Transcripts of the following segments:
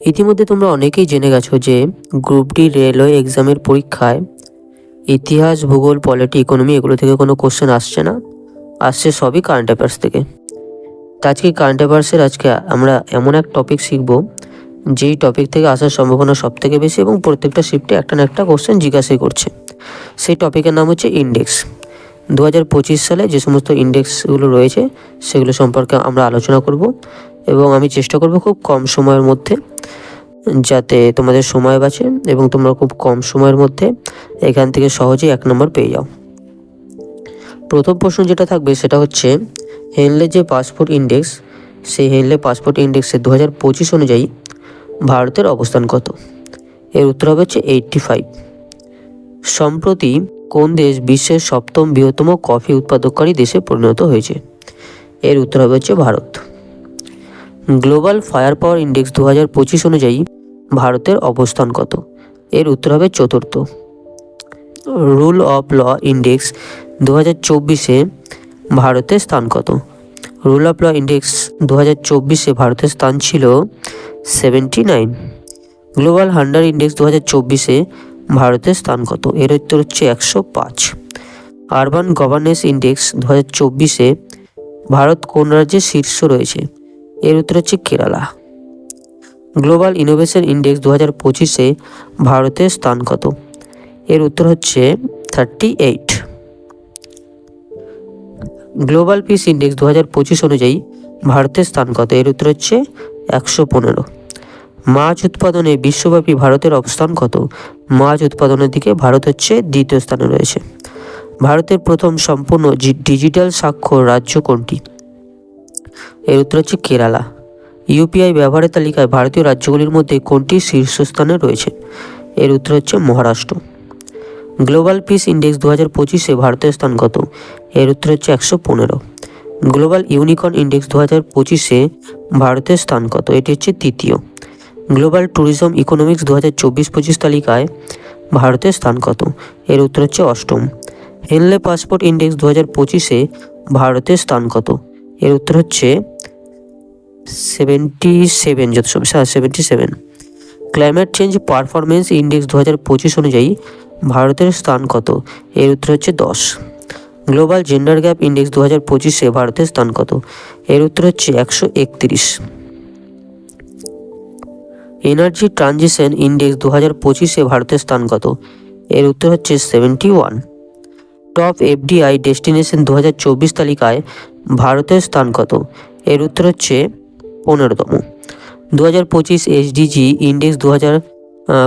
ইতিমধ্যে তোমরা অনেকেই জেনে গেছো যে গ্রুপ ডি রেলওয়ে এক্সামের পরীক্ষায় ইতিহাস, ভূগোল, পলিটি, ইকোনমি এগুলো থেকে কোনো কোশ্চেন আসছে না। আসছে সবই কারেন্ট অ্যাফেয়ার্স থেকে। তো আজকে কারেন্ট অ্যাফেয়ার্সের আজকে আমরা এমন এক টপিক শিখব, যেই টপিক থেকে আসার সম্ভাবনা সব থেকে বেশি এবং প্রত্যেকটা শিফটে একটা না একটা কোশ্চেন জিজ্ঞাসাই করছে। সেই টপিকের নাম হচ্ছে ইন্ডেক্স দু হাজার পঁচিশ সালে যে সমস্ত ইন্ডেক্সগুলো রয়েছে, সেগুলো সম্পর্কে আমরা আলোচনা করব। এবং আমি চেষ্টা করব খুব কম সময়ের মধ্যে যাতে তোমাদের সময় বাঁচে এবং তোমরা খুব কম সময়ের মধ্যে এখান থেকে সহজেই এক নম্বর পেয়ে যাও। প্রথম প্রশ্ন যেটা থাকবে সেটা হচ্ছে, হেনলে যে পাসপোর্ট ইন্ডেক্স, সেই হেনলে পাসপোর্ট ইন্ডেক্সে দু হাজার পঁচিশ অনুযায়ী ভারতের অবস্থান কত? এর উত্তর হবে হচ্ছে এইটটি ফাইভ। সম্প্রতি কোন দেশ বিশ্বের সপ্তম বৃহত্তম কফি উৎপাদককারী দেশে পরিণত হয়েছে? এর উত্তর হবে হচ্ছে Bharat. Global fire power index দু হাজার পঁচিশ অনুযায়ী ভারতের অবস্থান কত? এর উত্তর হবে চতুর্থ। রুল অফ ল ইন্ডেক্স দু হাজার চব্বিশে ভারতের স্থান কত? রুল অফ ল ইন্ডেক্স দু হাজার চব্বিশে ভারতের স্থান ছিল seventy nine. Global hunger index দু হাজার চব্বিশে ভারতের স্থান কত? এর উত্তর হচ্ছে একশো পাঁচ। আরবান গভর্নেন্স ইন্ডেক্স দু হাজার চব্বিশে ভারত কোন রাজ্যে শীর্ষ রয়েছে? এর উত্তর হচ্ছে কেরালা। গ্লোবাল ইনোভেশন ইন্ডেক্স দু হাজার পঁচিশে ভারতের স্থান কত? এর উত্তর হচ্ছে thirty eight global peace index দু হাজার পঁচিশ অনুযায়ী ভারতের স্থান কত? এর উত্তর হচ্ছে একশো পনেরো। মাছ উৎপাদনে বিশ্বব্যাপী ভারতের অবস্থান কত? মাছ উৎপাদনের দিকে ভারত হচ্ছে দ্বিতীয় স্থানে রয়েছে। ভারতের প্রথম সম্পূর্ণ ডিজিটাল স্বাক্ষর রাজ্য কোনটি? এর উত্তর হচ্ছে কেরালা। ইউপিআই ব্যবহারের তালিকায় ভারতীয় রাজ্যগুলির মধ্যে কোনটি শীর্ষস্থানে রয়েছে? এর উত্তর হচ্ছে মহারাষ্ট্র। গ্লোবাল পিস ইন্ডেক্স দু হাজার পঁচিশে ভারতের স্থান কত? এর উত্তর হচ্ছে একশো পনেরো। গ্লোবাল ইউনিকর্ন ইন্ডেক্স দু হাজার পঁচিশে ভারতের স্থান কত? এটি হচ্ছে তৃতীয়। গ্লোবাল ট্যুরিজম ইকোনমিক্স দু হাজার চব্বিশ পঁচিশ তালিকায় ভারতের স্থান কত? এর উত্তর হচ্ছে অষ্টম। হেনলে পাসপোর্ট ইন্ডেক্স দু হাজার পঁচিশে ভারতের স্থান কত? এর উত্তর হচ্ছে সেভেন্টি সেভেন যত সব seventy seven climate change performance index দু হাজার পঁচিশ অনুযায়ী ভারতের স্থান কত? এর উত্তর হচ্ছে দশ। গ্লোবাল জেন্ডার গ্যাপ ইন্ডেক্স দু হাজার পঁচিশে ভারতের স্থান কত? এর উত্তর হচ্ছে একশো একত্রিশ। এনার্জি ট্রানজিশন ইন্ডেক্স দু হাজার পঁচিশে ভারতের স্থান কত? এর উত্তর হচ্ছে seventy one top FDI destination দু হাজার চব্বিশ তালিকায় ভারতের স্থান কত? এর উত্তর হচ্ছে পনেরোতম। দু হাজার পঁচিশ এইচডিজি ইন্ডেক্স দু হাজার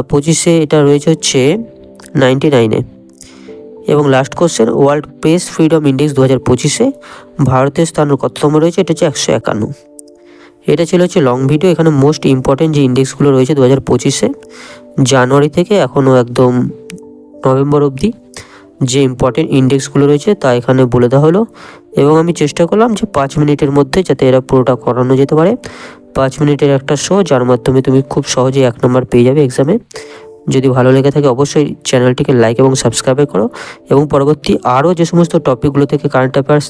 পঁচিশে এটা রয়েছে হচ্ছে নাইনটি নাইনে। এবং last question world press freedom index দু হাজার পঁচিশে, ভারতের স্থান কততম রয়েছে? এটা হচ্ছে একশো একান্ন। এটা ছিল হচ্ছে লং ভিডিও এখানে মোস্ট ইম্পর্টেন্ট যে ইন্ডেক্সগুলো রয়েছে দু হাজার পঁচিশে, জানুয়ারি থেকে এখনও একদম নভেম্বর অবধি। যে ইম্পর্টেন্ট ইন্ডেক্সগুলো রয়েছে তা এখানে বলে দেওয়া হলো। এবং আমি চেষ্টা করলাম যে পাঁচ মিনিটের মধ্যে যাতে এরা পুরোটা করানো যেতে পারে। পাঁচ মিনিটের একটা শো যার মাধ্যমে তুমি খুব সহজেই এক নম্বর পেয়ে যাবে এক্সামে যদি ভালো লেগে থাকে অবশ্যই চ্যানেলটিকে লাইক এবং সাবস্ক্রাইব করো। এবং পরবর্তী আরও যে সমস্ত টপিকগুলো থেকে কারেন্ট অ্যাফেয়ার্স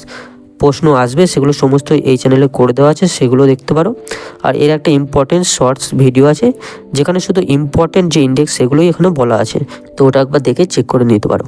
প্রশ্ন আসবে, সেগুলো সমস্ত এই চ্যানেলে করে দেওয়া আছে, সেগুলো দেখতে পারো। আর এর একটা ইম্পর্টেন্ট শর্টস ভিডিও আছে, যেখানে শুধু ইম্পর্টেন্ট যে ইন্ডেক্স সেগুলোই এখানে বলা আছে। তো ওটা একবার দেখে চেক করে নিতে পারো।